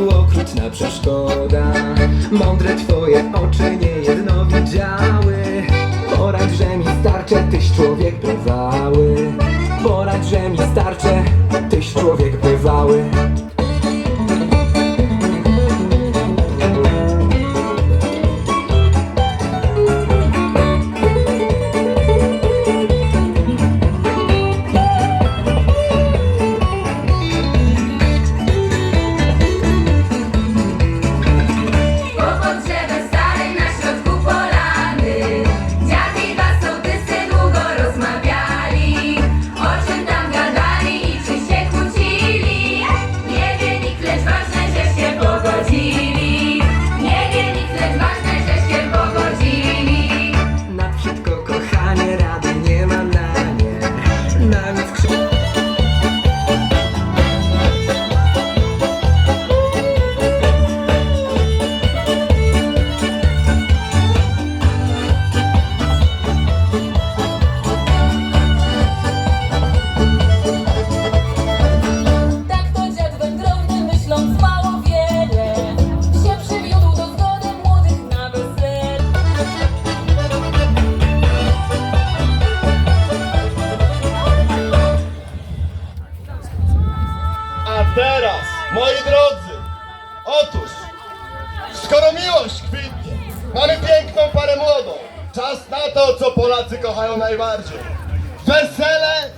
okrutna przeszkoda. Mądre twoje oczy nie jedno widziały Poradź, że mi starcze, tyś człowiek bywały. Poradź, że mi starcze, tyś człowiek bywały teraz, moi drodzy, otóż, skoro miłość kwitnie, mamy piękną parę młodą, czas na to, co Polacy kochają najbardziej. Wesele